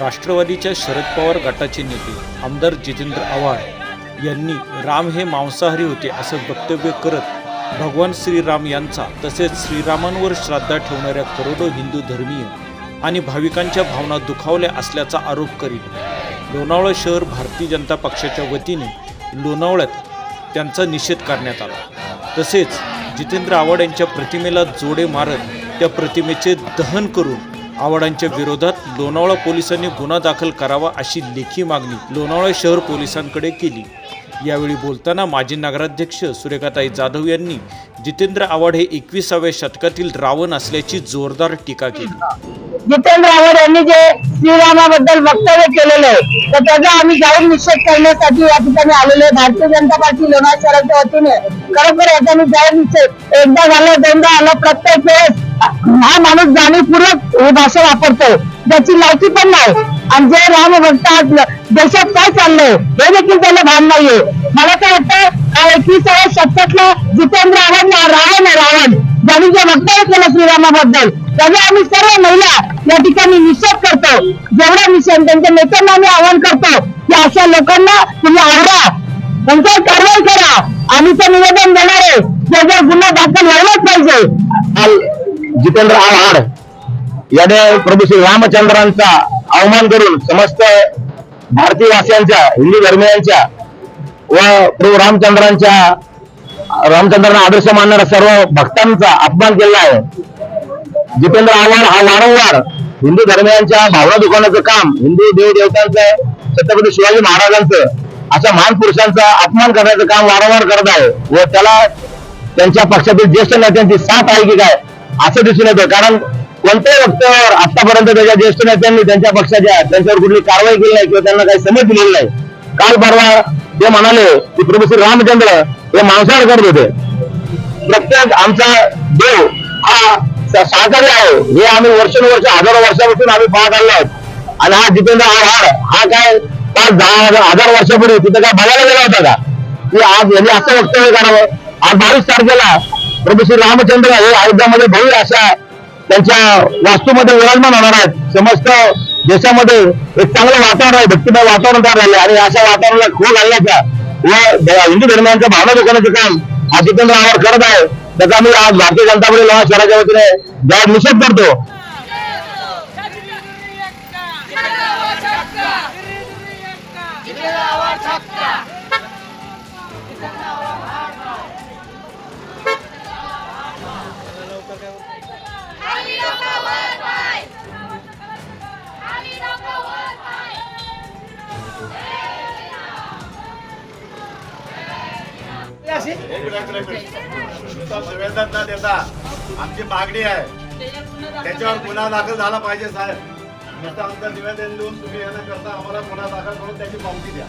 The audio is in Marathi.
राष्ट्रवादीच्या शरद पवार गटाचे नेते आमदार जितेंद्र आव्हाड यांनी राम हे मांसाहारी होते असं वक्तव्य करत भगवान श्रीराम यांचा तसेच श्रीरामांवर श्रद्धा ठेवणाऱ्या करोडो हिंदू धर्मीय आणि भाविकांच्या भावना दुखावल्या असल्याचा आरोप करीत लोणावळा शहर भारतीय जनता पक्षाच्या वतीने लोणावळ्यात त्यांचा निषेध करण्यात आला. तसेच जितेंद्र आव्हाड यांच्या प्रतिमेला जोडे मारत त्या प्रतिमेचे दहन करून आव्हाडांच्या विरोधात लोणावळा पोलिसांनी गुन्हा दाखल करावा अशी लेखी मागणी लोणावळा शहर पोलिसांकडे केली. यावेळी बोलताना माजी नगराध्यक्ष सुरेखाताई जाधव यांनी जितेंद्र आव्हाड हे एकविसाव्या शतकातील रावण असल्याची जोरदार टीका केली. जितेंद्र आव्हाड यांनी जे श्रीरामाबद्दल वक्तव्य केलेलं आहे तर त्याचा आम्ही जाऊन निषेध करण्यासाठी या ठिकाणी आलेलो आहे. भारतीय जनता पार्टी लोणार शहराच्या वतीने खरोखर याचा मी जाहीर निषेध एकदा झालं दोनदा आलं प्रत्येक वेळेस हा माणूस जाणीवपूर्वक ही भाषा वापरतो. त्याची लायकी पण नाही. आणि जे राम भक्त देशात काय चाललंय हे देखील त्याला भान नाहीये. मला काय वाटतं हा एकविसाव्या शतकातला जितेंद्र आव्हाड रावण रावण. ज्यांनी जे वक्तव्य केलं श्रीरामाबद्दल त्याचा आम्ही सर्व महिला या ठिकाणी निषेध करतो. जेवढा निषेध त्यांच्या नेत्यांना आम्ही आवाहन करतो की अशा लोकांना तुम्ही आवडा त्यांच्यावर कारवाई करा. आम्ही तर निवेदन देणार आहे. त्याच्यावर गुन्हा दाखल व्हायलाच पाहिजे. जितेंद्र आव्हाड याने प्रभू श्री रामचंद्रांचा अवमान करून समस्त भारतीय वासियांच्या हिंदू धर्मियांच्या व प्रभू रामचंद्रांच्या रामचंद्रांना आदर्श मानणाऱ्या सर्व भक्तांचा अपमान केला आहे. जितेंद्र आव्हाड हा वारंवार हिंदू धर्मियांच्या भावना दुखवण्याचं काम हिंदू देवदेवतांचं आहे छत्रपती शिवाजी महाराजांचं अशा महान पुरुषांचा अपमान करण्याचं काम वारंवार करत आहे. व त्याला त्यांच्या पक्षातील ज्येष्ठ नेत्यांची साथ आहे की काय असं दिसून येतं. कारण कोणत्याही वक्त्यावर आतापर्यंत त्याच्या ज्येष्ठ नेत्यांनी त्यांच्या पक्षाच्या त्यांच्यावर कुठली कारवाई केली नाही किंवा त्यांना काही समज दिलेली नाही. काल परवा ते म्हणाले की प्रभू श्री रामचंद्र हे मांसाहार करत होते. प्रत्येक आमचा देव हा त्या शाकाहारी आहे. हे आम्ही वर्षानुवर्ष हजारो वर्षापासून आम्ही पाहत आलो आहोत. आणि हा जितेंद्र आव्हाड हा काय पाच दहा हजार हजार वर्षापूर्वी तिथं काय बघायला गेला होता का? की आज यांनी असं वक्तव्य करावं. आज बावीस तारखेला प्रभू श्री रामचंद्र हे अयोध्यामध्ये भव्य अशा त्यांच्या वास्तूमध्ये विराजमान होणार आहेत. समस्त देशामध्ये एक चांगलं वातावरण आहे भक्तीमय वातावरण तयार झाले आणि अशा वातावरणाला खूप घालण्याचा व हिंदू धर्मियांच्या भावना दुखवण्याचं काम हा जितेंद्र आव्हाड करत आहे. त्याचा आम्ही आज भारतीय जनता पार्टी लोहा शहराच्या वतीने जाहीर निषेध करतो आम्ही डोका निवेदन न देता आमची मागणी आहे. त्याच्यावर गुन्हा दाखल झाला पाहिजे साहेब. नुसतं आमचं निवेदन देऊन तुम्ही यांना करता आम्हाला गुन्हा दाखल करून त्याची पावती द्या.